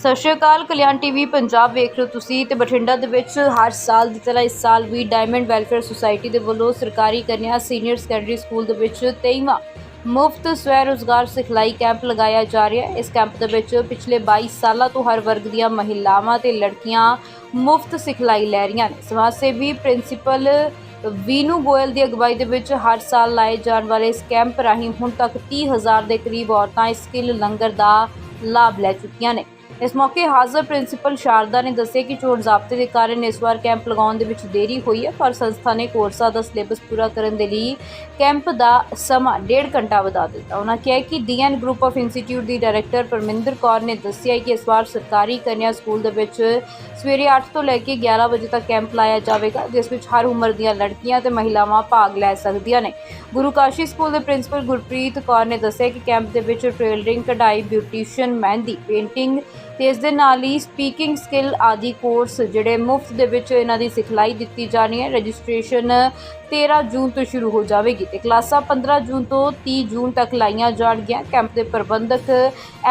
ਸਤਿ ਸ਼੍ਰੀ ਅਕਾਲ, ਕਲਿਆਣ ਟੀਵੀ ਪੰਜਾਬ ਵੇਖ ਰਹੇ ਹੋ ਤੁਸੀਂ ਤੇ ਬਠਿੰਡਾ ਦੇ ਵਿੱਚ ਹਰ ਸਾਲ ਦੀ ਤਰ੍ਹਾਂ ਇਸ ਸਾਲ ਵੀ ਡਾਇਮੰਡ ਵੈਲਫੇਅਰ ਸੁਸਾਇਟੀ ਦੇ ਵੱਲੋਂ ਸਰਕਾਰੀ ਕੰਨਿਆ ਸੀਨੀਅਰ ਸੈਕੰਡਰੀ ਸਕੂਲ ਦੇ ਵਿੱਚ 23ਵਾਂ ਮੁਫਤ ਸਵੈ ਰੋਜ਼ਗਾਰ ਸਿਖਲਾਈ ਕੈਂਪ ਲਗਾਇਆ ਜਾ ਰਿਹਾ ਹੈ। ਇਸ ਕੈਂਪ ਦੇ ਵਿੱਚ ਪਿਛਲੇ 22 ਸਾਲਾਂ ਤੋਂ ਹਰ ਵਰਗ ਦੀਆਂ ਮਹਿਲਾਵਾਂ ਤੇ ਲੜਕੀਆਂ ਮੁਫਤ ਸਿਖਲਾਈ ਲੈ ਰਹੀਆਂ ਨੇ। ਸਮਾਜ ਸੇਵੀ ਪ੍ਰਿੰਸੀਪਲ ਵੀਨੂ ਗੋਇਲ ਦੀ ਅਗਵਾਈ ਦੇ ਵਿੱਚ ਹਰ ਸਾਲ ਲਾਏ ਜਾਣ ਵਾਲੇ ਇਸ ਕੈਂਪ ਰਾਹੀਂ ਹੁਣ ਤੱਕ 30000 ਦੇ ਕਰੀਬ ਔਰਤਾਂ ਇਸ ਸਕਿੱਲ ਲੰਗਰ ਦਾ ਲਾਭ ਲੈ ਚੁੱਕੀਆਂ ਨੇ। ਇਸ ਮੌਕੇ ਹਾਜ਼ਰ ਪ੍ਰਿੰਸੀਪਲ ਸ਼ਾਰਦਾ ਨੇ ਦੱਸਿਆ ਕਿ ਚੋਣ ਜ਼ਾਬਤੇ ਦੇ ਕਾਰਨ ਇਸ ਵਾਰ ਕੈਂਪ ਲਗਾਉਣ ਦੇ ਵਿੱਚ ਦੇਰੀ ਹੋਈ ਹੈ, ਪਰ ਸੰਸਥਾ ਨੇ ਕੋਰਸਾਂ ਦਾ ਸਿਲੇਬਸ ਪੂਰਾ ਕਰਨ ਦੇ ਲਈ ਕੈਂਪ ਦਾ ਸਮਾਂ ਡੇਢ ਘੰਟਾ ਵਧਾ ਦਿੱਤਾ। ਉਹਨਾਂ ਕਿਹਾ ਕਿ D N group of institute the director Parminder Kaur ਨੇ ਦੱਸਿਆ ਕਿ ਇਸ ਵਾਰ ਸਰਕਾਰੀ ਕੰਨਿਆ ਸਕੂਲ ਦੇ ਵਿੱਚ ਸਵੇਰੇ 8 ਤੋਂ ਲੈ ਕੇ 11 ਵਜੇ ਤੱਕ ਕੈਂਪ ਲਾਇਆ ਜਾਵੇਗਾ, ਜਿਸ ਵਿੱਚ ਹਰ ਉਮਰ ਦੀਆਂ ਲੜਕੀਆਂ ਤੇ ਮਹਿਲਾਵਾਂ ਭਾਗ ਲੈ ਸਕਦੀਆਂ ਨੇ। ਗੁਰੂ ਕਾਸ਼ੀ ਸਕੂਲ ਦੇ ਪ੍ਰਿੰਸੀਪਲ ਗੁਰਪ੍ਰੀਤ ਕੌਰ ਨੇ ਦੱਸਿਆ ਕਿ ਕੈਂਪ ਦੇ ਵਿੱਚ ਟ੍ਰੇਲਰਿੰਗ ਕਢਾਈ ਬਿਊਟੀਸ਼ੀਅਨ ਮਹਿੰਦੀ, ਪੇਂਟਿੰਗ ਤੇ ਇਸ ਦੇ ਨਾਲ ਹੀ ਸਪੀਕਿੰਗ ਸਕਿੱਲ ਆਦਿ ਕੋਰਸ ਜਿਹੜੇ ਮੁਫਤ ਦੇ ਵਿੱਚ ਇਹਨਾਂ ਦੀ ਸਿਖਲਾਈ ਦਿੱਤੀ ਜਾਣੀ ਹੈ। ਰਜਿਸਟ੍ਰੇਸ਼ਨ 13 ਜੂਨ ਤੋਂ ਸ਼ੁਰੂ ਹੋ ਜਾਵੇਗੀ ਤੇ ਕਲਾਸਾਂ 15 ਜੂਨ ਤੋਂ 30 ਜੂਨ ਤੱਕ ਲਾਈਆਂ ਜਾਣਗੀਆਂ। ਕੈਂਪ ਦੇ ਪ੍ਰਬੰਧਕ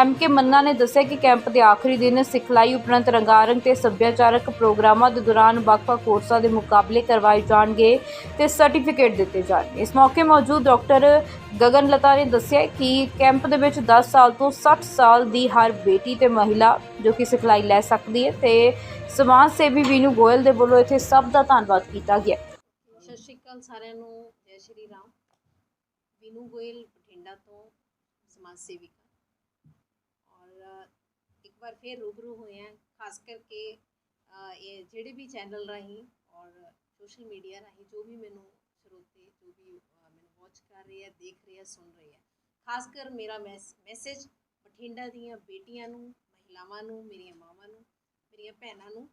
ਐਮ ਕੇ ਮੰਨਾ ਨੇ ਦੱਸਿਆ ਕਿ ਕੈਂਪ ਦੇ ਆਖਰੀ ਦਿਨ ਸਿਖਲਾਈ ਉਪਰੰਤ ਰੰਗਾਰੰਗ ਤੇ ਸੱਭਿਆਚਾਰਕ ਪ੍ਰੋਗਰਾਮਾਂ ਦੇ ਦੌਰਾਨ ਵੱਖ-ਵੱਖ ਕੋਰਸਾਂ ਦੇ ਮੁਕਾਬਲੇ ਕਰਵਾਏ ਜਾਣਗੇ ਤੇ ਸਰਟੀਫਿਕੇਟ ਦਿੱਤੇ ਜਾਣਗੇ। ਇਸ ਮੌਕੇ ਮੌਜੂਦ ਡਾਕਟਰ ਗਗਨ ਲਤਾ ਨੇ ਦੱਸਿਆ ਕਿ ਕੈਂਪ ਦੇ ਵਿੱਚ 10 ਸਾਲ ਤੋਂ 60 ਸਾਲ ਦੀ ਹਰ ਬੇਟੀ ਤੇ ਮਹਿਲਾ ਜੋ ਕਿ ਸਿਖਲਾਈ ਲੈ ਸਕਦੀ ਹੈ ਤੇ ਸਮਾਜ ਸੇਵੀ ਵੀਨੂ ਗੋਇਲ ਦੇ ਵੱਲੋਂ ਇੱਥੇ ਸਭ ਦਾ ਧੰਨਵਾਦ ਕੀਤਾ ਗਿਆ। ਅਕਾਲ ਸਾਰਿਆਂ ਨੂੰ, ਜੈ ਸ਼੍ਰੀ ਰਾਮ। ਵਿਨੂ ਗੋਇਲ ਬਠਿੰਡਾ ਤੋਂ, ਸਮਾਜ ਸੇਵਿਕਾ। ਔਰ, ਇੱਕ ਵਾਰ ਫਿਰ ਰੂਬਰੂ ਹੋਏ ਹਾਂ ਖਾਸ ਕਰਕੇ ਇਹ ਜਿਹੜੇ ਵੀ ਚੈਨਲ ਰਾਹੀਂ ਔਰ ਸੋਸ਼ਲ ਮੀਡੀਆ ਰਾਹੀਂ ਜੋ ਵੀ ਮੈਨੂੰ ਸਰੋਤੇ, ਜੋ ਵੀ ਮੈਨੂੰ ਵਾਚ ਕਰ ਰਹੇ ਆ, ਦੇਖ ਰਹੇ ਆ, ਸੁਣ ਰਹੇ ਆ। ਖਾਸ ਕਰ ਮੇਰਾ ਮੈਸੇਜ ਬਠਿੰਡਾ ਦੀਆਂ ਬੇਟੀਆਂ ਨੂੰ, ਮਹਿਲਾਵਾਂ ਨੂੰ, ਮੇਰੀਆਂ ਮਾਵਾਂ ਨੂੰ, ਮੇਰੀਆਂ ਭੈਣਾਂ ਨੂੰ,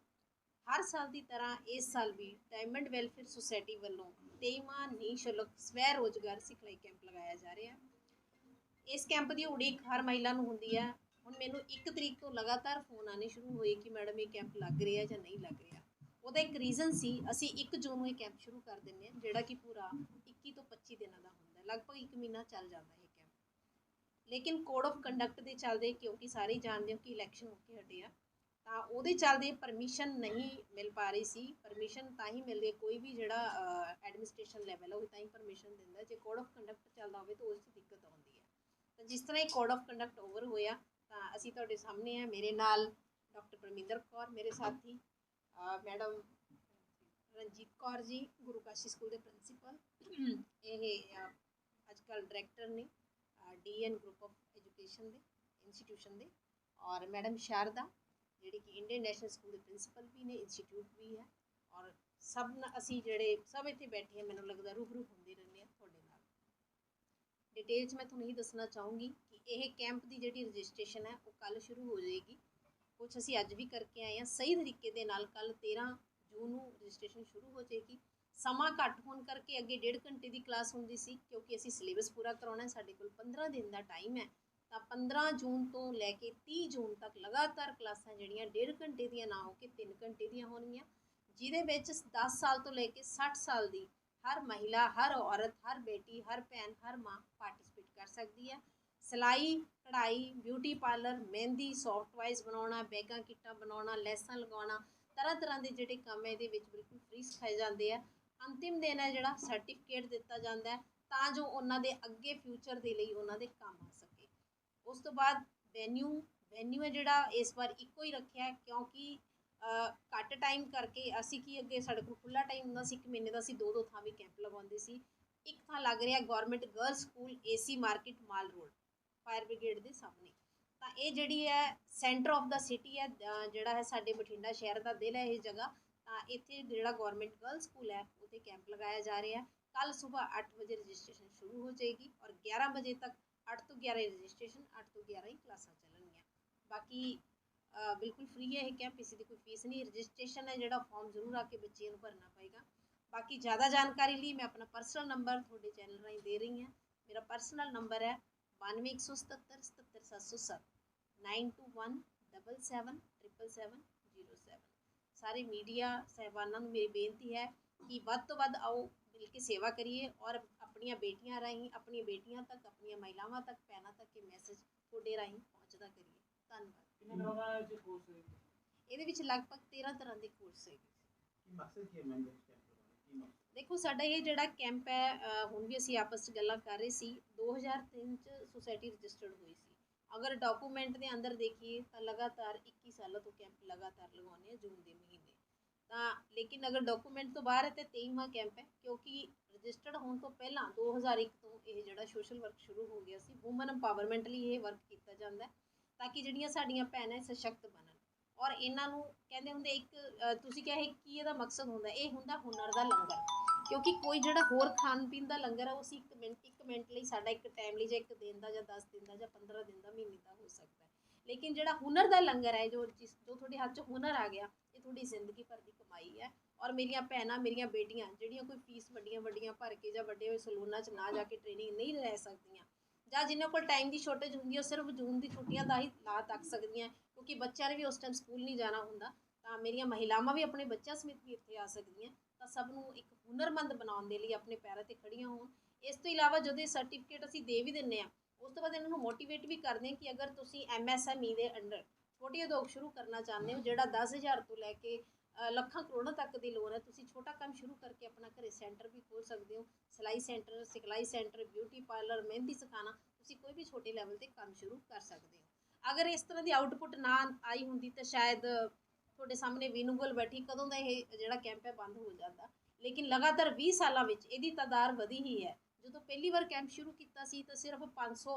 ਹਰ ਸਾਲ ਦੀ ਤਰ੍ਹਾਂ ਇਸ ਸਾਲ ਵੀ ਡਾਇਮੰਡ ਵੈਲਫੇਅਰ ਸੁਸਾਇਟੀ ਵੱਲੋਂ 23ਵਾਂ ਨਿਸ਼ੁਲਕ ਸਵੈ ਰੋਜ਼ਗਾਰ ਸਿਖਲਾਈ ਕੈਂਪ ਲਗਾਇਆ ਜਾ ਰਿਹਾ। ਇਸ ਕੈਂਪ ਦੀ ਉਡੀਕ ਹਰ ਮਹਿਲਾ ਨੂੰ ਹੁੰਦੀ ਹੈ ਹੁਣ ਮੈਨੂੰ 1 ਤਰੀਕ ਤੋਂ ਲਗਾਤਾਰ ਫੋਨ ਆਨੇ ਸ਼ੁਰੂ ਹੋਏ ਕਿ ਮੈਡਮ ਇਹ ਕੈਂਪ ਲੱਗ ਰਿਹਾ ਜਾਂ ਨਹੀਂ ਲੱਗ ਰਿਹਾ। ਉਹਦਾ ਇੱਕ ਰੀਜ਼ਨ ਸੀ, ਅਸੀਂ 1 ਜੂਨ ਨੂੰ ਇਹ ਕੈਂਪ ਸ਼ੁਰੂ ਕਰ ਦਿੰਦੇ ਹਾਂ, ਜਿਹੜਾ ਕਿ ਪੂਰਾ 21 ਤੋਂ 25 ਦਿਨਾਂ ਦਾ ਹੁੰਦਾ। ਲਗਭਗ 1 ਮਹੀਨਾ ਚੱਲ ਜਾਂਦਾ ਹੈ ਇਹ ਕੈਂਪ। ਲੇਕਿਨ ਕੋਡ ਆਫ ਕੰਡਕਟ ਦੇ ਚੱਲਦੇ ਕਿਉਂਕਿ ਸਾਰੇ ਜਾਣਦੇ ਹੋ ਕਿ ਇਲੈਕਸ਼ਨ ਹੋ ਕੇ ਹਟੇ ਤਾਂ ਉਹਦੇ ਚੱਲਦੇ ਪਰਮਿਸ਼ਨ ਨਹੀਂ ਮਿਲ ਪਾ ਰਹੀ ਸੀ। ਪਰਮਿਸ਼ਨ ਤਾਂ ਹੀ ਮਿਲਦੀ ਕੋਈ ਵੀ ਜਿਹੜਾ ਐਡਮਿਨਿਸਟ੍ਰੇਸ਼ਨ ਲੈਵਲ ਉਹ ਤਾਂ ਹੀ ਪਰਮਿਸ਼ਨ ਦਿੰਦਾ। ਜੇ ਕੋਡ ਆਫ ਕੰਡਕਟ ਚੱਲਦਾ ਹੋਵੇ ਤਾਂ ਉਸ 'ਚ ਦਿੱਕਤ ਆਉਂਦੀ ਹੈ। ਤਾਂ ਜਿਸ ਤਰ੍ਹਾਂ ਇਹ ਕੋਡ ਆਫ ਕੰਡਕਟ ਓਵਰ ਹੋਇਆ, ਤਾਂ ਅਸੀਂ ਤੁਹਾਡੇ ਸਾਹਮਣੇ ਆ। ਮੇਰੇ ਨਾਲ ਡਾਕਟਰ ਪਰਮਿੰਦਰ ਕੌਰ, ਮੇਰੇ ਸਾਥੀ ਮੈਡਮ ਰਣਜੀਤ ਕੌਰ ਜੀ, ਗੁਰੂ ਕਾਸ਼ੀ ਸਕੂਲ ਦੇ ਪ੍ਰਿੰਸੀਪਲ ਇਹ ਅੱਜ ਕੱਲ ਡਾਇਰੈਕਟਰ ਨੇ D N group of education ਦੇ ਇੰਸਟੀਟਿਊਸ਼ਨ ਦੇ। ਔਰ ਮੈਡਮ ਸ਼ਾਰਦਾ ਜਿਹੜੇ ਕਿ ਇੰਡੀਅਨ ਨੈਸ਼ਨਲ ਸਕੂਲ ਦੇ ਪ੍ਰਿੰਸੀਪਲ ਵੀ ਨੇ ਇੰਸਟੀਚਿਊਟ ਵੀ ਹੈ ਔਰ ਸਭ ਅਸੀਂ ਜਿਹੜੇ ਸਭ ਇੱਥੇ ਬੈਠੇ ਹਾਂ, ਮੈਨੂੰ ਲੱਗਦਾ ਰੂਬਰੂ ਹੁੰਦੇ ਰਹਿੰਦੇ ਆ ਤੁਹਾਡੇ ਨਾਲ। ਡਿਟੇਲ 'ਚ ਮੈਂ ਤੁਹਾਨੂੰ ਇਹ ਦੱਸਣਾ ਚਾਹੂੰਗੀ ਕਿ ਇਹ ਕੈਂਪ ਦੀ ਜਿਹੜੀ ਰਜਿਸਟ੍ਰੇਸ਼ਨ ਹੈ, ਉਹ ਕੱਲ ਸ਼ੁਰੂ ਹੋ ਜਾਏਗੀ। ਕੁਝ ਅਸੀਂ ਅੱਜ ਵੀ ਕਰਕੇ ਆਏ ਹਾਂ, ਸਹੀ ਤਰੀਕੇ ਦੇ ਨਾਲ ਕੱਲ 13 ਜੂਨ ਨੂੰ ਰਜਿਸਟ੍ਰੇਸ਼ਨ ਸ਼ੁਰੂ ਹੋ ਜਾਏਗੀ। ਸਮਾਂ ਘੱਟ ਹੋਣ ਕਰਕੇ ਅੱਗੇ ਡੇਢ ਘੰਟੇ ਦੀ ਕਲਾਸ ਹੁੰਦੀ ਸੀ, ਕਿਉਂਕਿ ਅਸੀਂ ਸਿਲੇਬਸ ਪੂਰਾ ਕਰਾਉਣਾ ਹੈ, ਸਾਡੇ ਕੋਲ 15 ਦਿਨ ਦਾ ਟਾਈਮ ਹੈ। ਤਾਂ 15 ਜੂਨ ਤੋਂ ਲੈ ਕੇ 30 ਜੂਨ ਤੱਕ ਲਗਾਤਾਰ ਕਲਾਸਾਂ ਜਿਹੜੀਆਂ ਡੇਢ ਘੰਟੇ ਦੀਆਂ ਨਾ ਹੋ ਕੇ 3 ਘੰਟੇ ਦੀਆਂ ਹੋਣਗੀਆਂ, ਜਿਹਦੇ ਵਿੱਚ 10 ਸਾਲ ਤੋਂ ਲੈ ਕੇ 60 ਸਾਲ ਦੀ ਹਰ ਮਹਿਲਾ, ਹਰ ਔਰਤ, ਹਰ ਬੇਟੀ, ਹਰ ਭੈਣ, ਹਰ ਮਾਂ ਪਾਰਟਿਸਿਪੇਟ ਕਰ ਸਕਦੀ ਹੈ। ਸਿਲਾਈ, ਕਢਾਈ, beauty parlour, mehndi, soft toys ਬਣਾਉਣਾ, ਬੈਗਾਂ, ਕਿੱਟਾਂ ਬਣਾਉਣਾ, ਲੈਸਾਂ ਲਗਾਉਣਾ, ਤਰ੍ਹਾਂ ਤਰ੍ਹਾਂ ਦੇ ਜਿਹੜੇ ਕੰਮ ਹੈ, ਇਹਦੇ ਵਿੱਚ ਬਿਲਕੁਲ ਫ੍ਰੀ ਸਿਖਾਏ ਜਾਂਦੇ ਆ। ਅੰਤਿਮ ਦਿਨ ਹੈ ਜਿਹੜਾ ਸਰਟੀਫਿਕੇਟ ਦਿੱਤਾ ਜਾਂਦਾ ਤਾਂ ਜੋ ਉਹਨਾਂ ਦੇ ਅੱਗੇ ਫਿਊਚਰ ਦੇ ਲਈ ਉਹਨਾਂ ਦੇ ਕੰਮ ਉਸ ਤੋਂ ਬਾਅਦ ਵੈਨਿਊ ਵੈਨਿਊ ਹੈ ਜਿਹੜਾ ਇਸ ਵਾਰ ਇੱਕੋ ਹੀ ਰੱਖਿਆ ਕਿਉਂਕਿ ਘੱਟ ਟਾਈਮ ਕਰਕੇ ਅਸੀਂ ਕੀ ਅੱਗੇ ਸਾਡੇ ਕੋਲ ਖੁੱਲਾ ਟਾਈਮ ਹੁੰਦਾ ਸੀ, ਇੱਕ ਮਹੀਨੇ ਦਾ ਅਸੀਂ ਦੋ ਦੋ ਥਾਂ ਵੀ ਕੈਂਪ ਲਗਾਉਂਦੇ ਸੀ। ਇੱਕ ਥਾਂ ਲੱਗ ਰਿਹਾ government girl school A C market mall road fire brigade ਦੇ ਸਾਹਮਣੇ। ਤਾਂ ਇਹ ਜਿਹੜੀ ਹੈ ਸੈਂਟਰ ਆਫ ਦਾ ਸਿਟੀ ਹੈ ਜਿਹੜਾ ਹੈ ਸਾਡੇ ਬਠਿੰਡਾ ਸ਼ਹਿਰ ਦਾ ਦਿਲ ਹੈ ਇਹ ਜਗ੍ਹਾ, ਤਾਂ ਇੱਥੇ ਜਿਹੜਾ ਗਵਰਨਮੈਂਟ ਗਰਲ ਸਕੂਲ ਹੈ, ਉੱਥੇ ਕੈਂਪ ਲਗਾਇਆ ਜਾ ਰਿਹਾ ਹੈ। ਕੱਲ ਸਵੇਰ 8 ਵਜੇ ਰਜਿਸਟ੍ਰੇਸ਼ਨ ਸ਼ੁਰੂ ਹੋ ਜਾਏਗੀ ਔਰ 11 ਵਜੇ ਤੱਕ 8 ਤੋਂ 11 ਰਜਿਸਟ੍ਰੇਸ਼ਨ 8 ਤੋਂ 11 ਹੀ ਕਲਾਸਾਂ ਚੱਲਣਗੀਆਂ ਬਾਕੀ ਅ, ਬਿਲਕੁਲ ਫ੍ਰੀ ਹੈ ਇਹ ਕੈਂਪ ਕਿਸੇ ਦੀ ਕੋਈ ਫੀਸ ਨਹੀਂ ਰਜਿਸਟ੍ਰੇਸ਼ਨ ਹੈ ਜਿਹੜਾ ਫਾਰਮ ਜ਼ਰੂਰ ਆ ਕੇ ਬੱਚਿਆਂ ਨੂੰ ਭਰਨਾ ਪਏਗਾ ਬਾਕੀ ਜ਼ਿਆਦਾ ਜਾਣਕਾਰੀ ਲਈ ਮੈਂ ਆਪਣਾ ਪਰਸਨਲ ਨੰਬਰ ਤੁਹਾਡੇ ਚੈਨਲ ਰਾਹੀਂ ਦੇ ਰਹੀ ਹਾਂ ਮੇਰਾ ਪਰਸਨਲ ਨੰਬਰ ਹੈ 9177 77707 9217777707 ਸਾਰੇ ਮੀਡੀਆ ਸਹਿਬਾਨਾਂ ਨੂੰ ਮੇਰੀ ਬੇਨਤੀ ਹੈ ਕਿ ਵੱਧ ਤੋਂ ਵੱਧ ਆਓ ਮਿਲ ਕੇ ਸੇਵਾ ਕਰੀਏ ਔਰ ਆਪਣੀਆਂ ਬੇਟੀਆਂ ਰਾਹੀਂ ਆਪਣੀਆਂ ਬੇਟੀਆਂ ਤੱਕ ਆਪਣੀਆਂ ਮਹਿਲਾਵਾਂ ਤੱਕ ਭੈਣਾਂ ਤੱਕ ਇਹ ਮੈਸੇਜ ਤੁਹਾਡੇ ਰਾਹੀਂ ਪਹੁੰਚਦਾ ਕਰੀਏ। ਧੰਨਵਾਦ। ਇਹਦੇ ਵਿੱਚ ਲਗਭਗ 13 ਤਰ੍ਹਾਂ ਦੇ ਕੋਰਸ ਹੈ ਕੀ ਮਕਸਦ ਕੀ ਹੈ ਮੈਮ ਇਸ ਕੈਂਪ ਦਾ ਕੀ ਮਕਸਦ ਦੇਖੋ ਸਾਡਾ ਇਹ ਜਿਹੜਾ ਕੈਂਪ ਹੈ ਹੁਣ ਵੀ ਅਸੀਂ ਆਪਸ 'ਚ ਗੱਲਾਂ ਕਰ ਰਹੇ ਸੀ 2003 ਚ ਸੁਸਾਇਟੀ ਰਜਿਸਟਰਡ ਹੋਈ ਸੀ। ਅਗਰ ਡਾਕੂਮੈਂਟ ਦੇ ਅੰਦਰ ਦੇਖੀਏ ਤਾਂ ਲਗਾਤਾਰ 21 ਸਾਲਾਂ ਤੋਂ ਕੈਂਪ ਲਗਾਤਾਰ ਲਗਾਉਂਦੇ ਆ ਜੂਨ ਦੇ ਮਹੀਨੇ। ਤਾਂ ਲੇਕਿਨ ਅਗਰ ਡਾਕੂਮੈਂਟ ਤੋਂ ਬਾਹਰ ਹੈ ਤੇ 23ਵਾਂ ਕੈਂਪ ਹੈ ਕਿਉਂਕਿ ਰਜਿਸਟਰਡ ਹੋਣ ਤੋਂ ਪਹਿਲਾਂ 2001 ਤੋਂ ਇਹ ਜਿਹੜਾ ਸੋਸ਼ਲ ਵਰਕ ਸ਼ੁਰੂ ਹੋ ਗਿਆ ਸੀ ਔਮਨ ਐਮਪਾਵਰਮੈਂਟ ਲਈ ਇਹ ਵਰਕ ਕੀਤਾ ਜਾਂਦਾ ਹੈ ਤਾਂ ਕਿ ਜਿਹੜੀਆਂ ਸਾਡੀਆਂ ਭੈਣਾਂ ਸਸ਼ਕਤ ਬਣਨ। ਔਰ ਇਹਨਾਂ ਨੂੰ ਕਹਿੰਦੇ ਹੁੰਦੇ ਇੱਕ ਤੁਸੀਂ ਕਿਹਾ ਇਹ ਕੀ ਇਹਦਾ ਮਕਸਦ ਹੁੰਦਾ? ਇਹ ਹੁੰਦਾ ਹੁਨਰ ਦਾ ਲੰਗਰ। ਕਿਉਂਕਿ ਕੋਈ ਜਿਹੜਾ ਹੋਰ ਖਾਣ ਪੀਣ ਦਾ ਲੰਗਰ ਆ, ਉਹ ਅਸੀਂ ਇੱਕ ਮਿੰਟ ਇੱਕ ਮਿੰਟ ਲਈ ਸਾਡਾ ਇੱਕ ਟਾਈਮ ਲਈ ਜਾਂ ਇੱਕ ਦਿਨ ਦਾ ਜਾਂ 10 ਦਿਨ ਦਾ ਜਾਂ 15 ਦਿਨ ਦਾ ਮਹੀਨੇ ਦਾ ਹੋ ਸਕਦਾ ਲੇਕਿਨ ਜਿਹੜਾ ਹੁਨਰ ਦਾ ਲੰਗਰ ਹੈ, ਜੋ ਜਿਸ, ਜੋ ਤੁਹਾਡੇ ਹੱਥ 'ਚ ਹੁਨਰ ਆ ਗਿਆ, ਇਹ ਤੁਹਾਡੀ ਜ਼ਿੰਦਗੀ ਭਰ ਦੀ ਕਮਾਈ ਹੈ। ਔਰ ਮੇਰੀਆਂ ਭੈਣਾਂ, ਮੇਰੀਆਂ ਬੇਟੀਆਂ, ਜਿਹੜੀਆਂ ਕੋਈ ਫੀਸ ਵੱਡੀਆਂ ਵੱਡੀਆਂ ਭਰ ਕੇ ਜਾਂ ਵੱਡੇ ਹੋਏ ਸਲੂਨਾਂ 'ਚ ਨਾ ਜਾ ਕੇ ਟ੍ਰੇਨਿੰਗ ਨਹੀਂ ਲੈ ਸਕਦੀਆਂ ਜਾਂ ਜਿਨ੍ਹਾਂ ਕੋਲ ਟਾਈਮ ਦੀ ਸ਼ਾਰਟੇਜ ਹੁੰਦੀ ਹੈ, ਉਹ ਸਿਰਫ ਜੂਨ ਦੀ ਛੁੱਟੀਆਂ ਦਾ ਹੀ ਲਾ ਤੱਕ ਸਕਦੀਆਂ ਕਿਉਂਕਿ ਬੱਚਿਆਂ ਨੇ ਵੀ ਉਸ ਟਾਈਮ ਸਕੂਲ ਨਹੀਂ ਜਾਣਾ ਹੁੰਦਾ, ਤਾਂ ਮੇਰੀਆਂ ਮਹਿਲਾਵਾਂ ਵੀ ਆਪਣੇ ਬੱਚਿਆਂ ਸਮੇਤ ਵੀ ਇੱਥੇ ਆ ਸਕਦੀਆਂ ਤਾਂ ਸਭ ਨੂੰ ਇੱਕ ਹੁਨਰਮੰਦ ਬਣਾਉਣ ਦੇ ਲਈ ਆਪਣੇ ਪੈਰਾਂ ਤੇ ਖੜੀਆਂ ਹੋਣ। ਇਸ ਤੋਂ ਇਲਾਵਾ ਜਦੋਂ ਇਹ ਸਰਟੀਫਿਕੇਟ ਅਸੀਂ ਦੇ ਵੀ ਦਿੰਨੇ ਆ ਉਸ ਤੋਂ ਬਾਅਦ ਇਹਨਾਂ ਨੂੰ ਮੋਟੀਵੇਟ ਵੀ ਕਰਦੇ ਹਾਂ ਕਿ ਅਗਰ ਤੁਸੀਂ ਐਮਐਸਐਮਈ ਦੇ ਅੰਡਰ ਛੋਟੀ ਉਦਯੋਗ ਸ਼ੁਰੂ ਕਰਨਾ ਚਾਹੁੰਦੇ ਹੋ, ਜਿਹੜਾ 10000 ਤੋਂ ਲੈ ਕੇ ਲੱਖਾਂ ਕਰੋੜਾਂ ਤੱਕ ਦੀ ਲੋਨ ਹੈ, ਤੁਸੀਂ ਛੋਟਾ ਕੰਮ ਸ਼ੁਰੂ ਕਰਕੇ ਆਪਣਾ ਘਰੇ ਸੈਂਟਰ ਵੀ ਖੋਲ ਸਕਦੇ ਹੋ, ਸਿਲਾਈ ਸੈਂਟਰ ਸਿਖਲਾਈ ਸੈਂਟਰ ਬਿਊਟੀ ਪਾਰਲਰ ਮਹਿੰਦੀ ਸਿਖਾਉਣਾ ਤੁਸੀਂ ਕੋਈ ਵੀ ਛੋਟੇ ਲੈਵਲ ਤੇ ਕੰਮ ਸ਼ੁਰੂ ਕਰ ਸਕਦੇ ਹੋ। ਅਗਰ ਇਸ ਤਰ੍ਹਾਂ ਦੀ ਆਊਟਪੁੱਟ ਨਾ ਆਈ ਹੁੰਦੀ ਤਾਂ ਸ਼ਾਇਦ ਤੁਹਾਡੇ ਸਾਹਮਣੇ ਵਿਨੂਗਲ ਬੈਠੀ, ਕਦੋਂ ਦਾ ਇਹ ਜਿਹੜਾ ਕੈਂਪ ਹੈ ਬੰਦ ਹੋ ਜਾਂਦਾ। ਲੇਕਿਨ ਲਗਾਤਾਰ 20 ਸਾਲਾਂ ਵਿੱਚ ਇਹਦੀ ਤਾਦਾਦ ਵਧੀ ਹੀ ਹੈ। ਜਦੋਂ ਪਹਿਲੀ ਵਾਰ ਕੈਂਪ ਸ਼ੁਰੂ ਕੀਤਾ ਸੀ ਤਾਂ ਸਿਰਫ 500